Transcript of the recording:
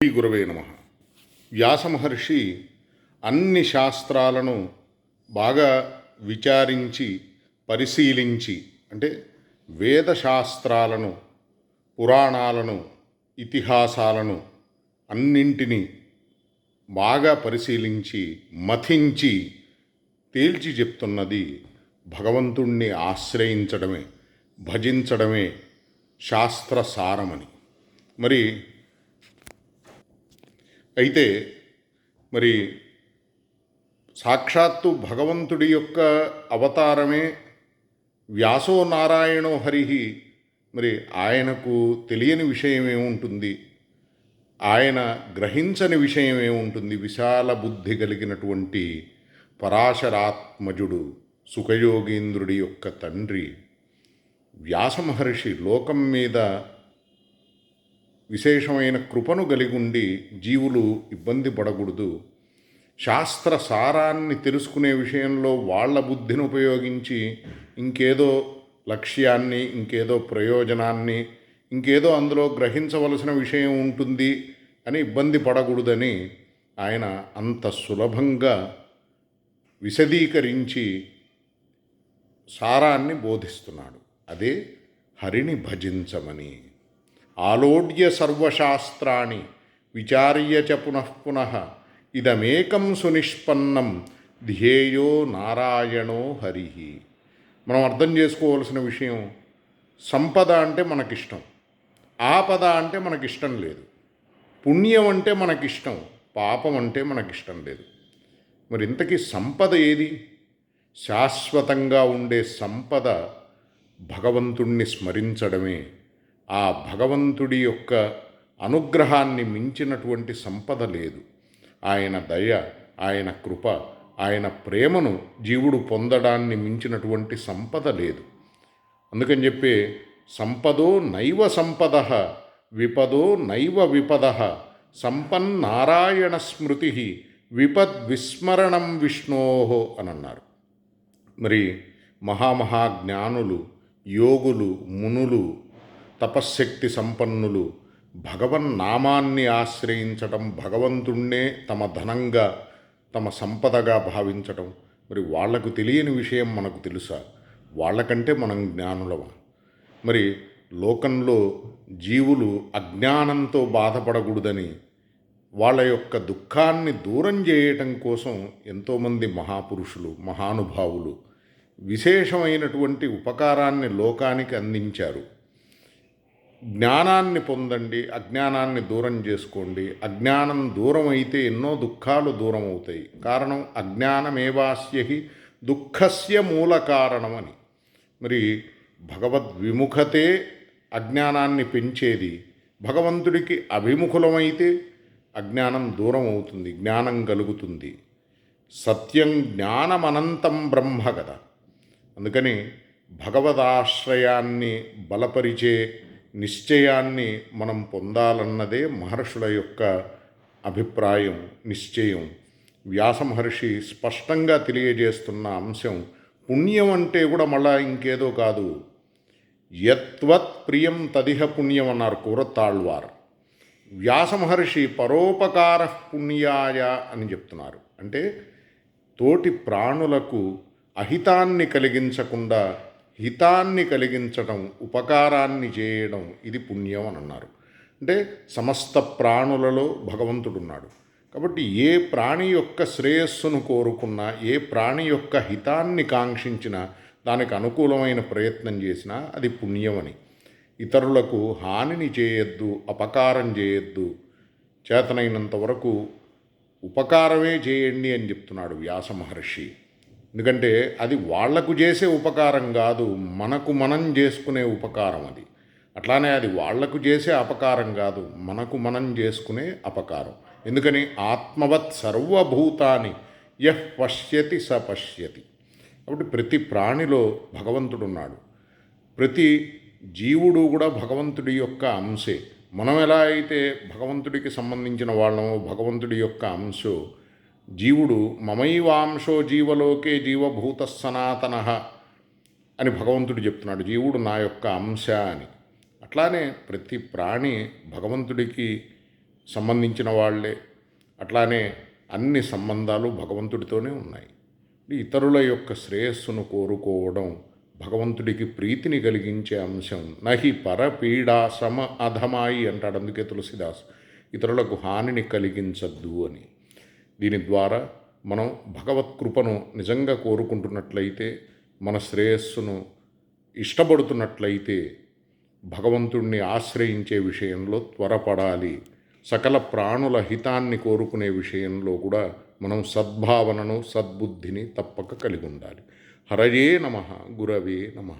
శ్రీ గురవే నమ వ్యాసమహర్షి అన్ని శాస్త్రాలను బాగా విచారించి పరిశీలించి అంటే వేదశాస్త్రాలను పురాణాలను ఇతిహాసాలను అన్నింటినీ బాగా పరిశీలించి మథించి తేల్చి చెప్తున్నది భగవంతుణ్ణి ఆశ్రయించడమే భజించడమే శాస్త్ర సారమని మరి అయితే మరి సాక్షాత్తు భగవంతుడి యొక్క అవతారమే వ్యాసో నారాయణో హరిహి మరి ఆయనకు తెలియని విషయం ఏముంటుంది ఆయన గ్రహించని విషయం ఏముంటుంది విశాల బుద్ధి కలిగినటువంటి పరాశరాత్మజుడు సుఖయోగీంద్రుడి యొక్క తండ్రి. వ్యాసమహర్షి లోకం మీద విశేషమైన కృపను కలిగి ఉండి జీవులు ఇబ్బంది పడకూడదు. శాస్త్ర సారాన్ని తెలుసుకునే విషయంలో వాళ్ళ బుద్ధిని ఉపయోగించి ఇంకేదో లక్ష్యాన్ని ఇంకేదో ప్రయోజనాన్ని ఇంకేదో అందులో గ్రహించవలసిన విషయం ఉంటుంది అని ఇబ్బంది పడకూడదని ఆయన అంత సులభంగా విశదీకరించి సారాన్ని బోధిస్తున్నాడు. అదే హరిని భజించమని. ఆలోడ్య సర్వశాస్త్రాన్ని విచార్య చ పునః పునః ఇదమేకం సునిష్పన్నం ధ్యేయో నారాయణో హరి. మనం అర్థం చేసుకోవాల్సిన విషయం సంపద అంటే మనకిష్టం ఆపద అంటే మనకిష్టం లేదు పుణ్యం అంటే మనకిష్టం పాపం అంటే మనకిష్టం లేదు. మరి ఇంతకీ సంపద ఏది? శాశ్వతంగా ఉండే సంపద భగవంతుణ్ణి స్మరించడమే ఆ భగవంతుడి యొక్క అనుగ్రహాన్ని మించినటువంటి సంపద లేదు. ఆయన దయ ఆయన కృప ఆయన ప్రేమను జీవుడు పొందడాన్ని మించినటువంటి సంపద లేదు. అందుకని చెప్పి సంపదో నైవ సంపద విపదో నైవ విపద సంపన్నారాయణ స్మృతి విపద్ విస్మరణం విష్ణోహో అని అన్నారు. మరి మహామహాజ్ఞానులు యోగులు మునులు తపశ్శక్తి సంపన్నులు భగవన్నామాన్ని ఆశ్రయించటం భగవంతుణ్ణే తమ ధనంగా తమ సంపదగా భావించటం. మరి వాళ్ళకు తెలియని విషయం మనకు తెలుసా? వాళ్ళకంటే మనం జ్ఞానులమా? మరి లోకంలో జీవులు అజ్ఞానంతో బాధపడకూడదని వాళ్ళ యొక్క దుఃఖాన్ని దూరం చేయటం కోసం ఎంతోమంది మహాపురుషులు మహానుభావులు విశేషమైనటువంటి ఉపకారాన్ని లోకానికి అందించారు. జ్ఞానాన్ని పొందండి అజ్ఞానాన్ని దూరం చేసుకోండి. అజ్ఞానం దూరం అయితే ఎన్నో దుఃఖాలు దూరం అవుతాయి కారణం అజ్ఞానమేవాస్యహి దుఃఖస్య మూల కారణమని. మరి భగవద్విముఖతే అజ్ఞానాన్ని పెంచేది. భగవంతుడికి అభిముఖులమైతే అజ్ఞానం దూరం అవుతుంది జ్ఞానం కలుగుతుంది. సత్యం జ్ఞానమనంతం బ్రహ్మ కదా అందుకని భగవదాశ్రయాన్ని బలపరిచే నిశ్చయాన్ని మనం పొందాలన్నదే మహర్షుల యొక్క అభిప్రాయం నిశ్చయం. వ్యాస మహర్షి స్పష్టంగా తెలియజేస్తున్న అంశం పుణ్యం అంటే కూడా మళ్ళా ఇంకేదో కాదు. యత్వత్ ప్రియం తదిహ పుణ్యం అన్నారు కూరతాళ్వార్ వ్యాస మహర్షి పరోపకార పుణ్యాయ అని చెప్తున్నారు. అంటే తోటి ప్రాణులకు అహితాన్ని కలిగించకుండా హితాన్ని కలిగించటం ఉపకారాన్ని చేయడం ఇది పుణ్యం అని అన్నారు. అంటే సమస్త ప్రాణులలో భగవంతుడున్నాడు. కాబట్టి ఏ ప్రాణి యొక్క శ్రేయస్సును కోరుకున్నా ఏ ప్రాణి యొక్క హితాన్ని కాంక్షించినా దానికి అనుకూలమైన ప్రయత్నం చేసినా అది పుణ్యమని. ఇతరులకు హానిని చేయొద్దు అపకారం చేయొద్దు. చేతనైనంత వరకు ఉపకారమే చేయండి అని చెప్తున్నాడు వ్యాస మహర్షి. ఎందుకంటే అది వాళ్ళకు చేసే ఉపకారం కాదు మనకు మనం చేసుకునే ఉపకారం అది. అట్లానే అది వాళ్ళకు చేసే అపకారం కాదు మనకు మనం చేసుకునే అపకారం. ఎందుకని? ఆత్మవత్ సర్వభూతాన్ని యహ్ పశ్యతి స పశ్యతి. కాబట్టి ప్రతి ప్రాణిలో భగవంతుడు ఉన్నాడు ప్రతి జీవుడు కూడా భగవంతుడి యొక్క అంశే. మనం ఎలా అయితే భగవంతుడికి సంబంధించిన వాళ్ళమో భగవంతుడి యొక్క అంశో జీవుడు మమైవాంశో జీవలోకే జీవభూత సనాతన అని భగవంతుడు చెప్తున్నాడు. జీవుడు నా యొక్క అంశ అని. అట్లానే ప్రతి ప్రాణి భగవంతుడికి సంబంధించిన వాళ్ళే. అట్లానే అన్ని సంబంధాలు భగవంతుడితోనే ఉన్నాయి. ఇతరుల యొక్క శ్రేయస్సును కోరుకోవడం భగవంతుడికి ప్రీతిని కలిగించే అంశం. నహి పరపీడా సమ అధమాయి అంటాడు అందుకే తులసిదాస్. ఇతరులకు హానిని కలిగించద్దు అని. దీని ద్వారా మనం భగవత్ కృపను నిజంగా కోరుకుంటున్నట్లయితే మన శ్రేయస్సును ఇష్టపడుతున్నట్లయితే భగవంతుణ్ణి ఆశ్రయించే విషయంలో త్వరపడాలి. సకల ప్రాణుల హితాన్ని కోరుకునే విషయంలో కూడా మనం సద్భావనను సద్బుద్ధిని తప్పక కలిగి ఉండాలి. హరయే నమ గురవే నమ.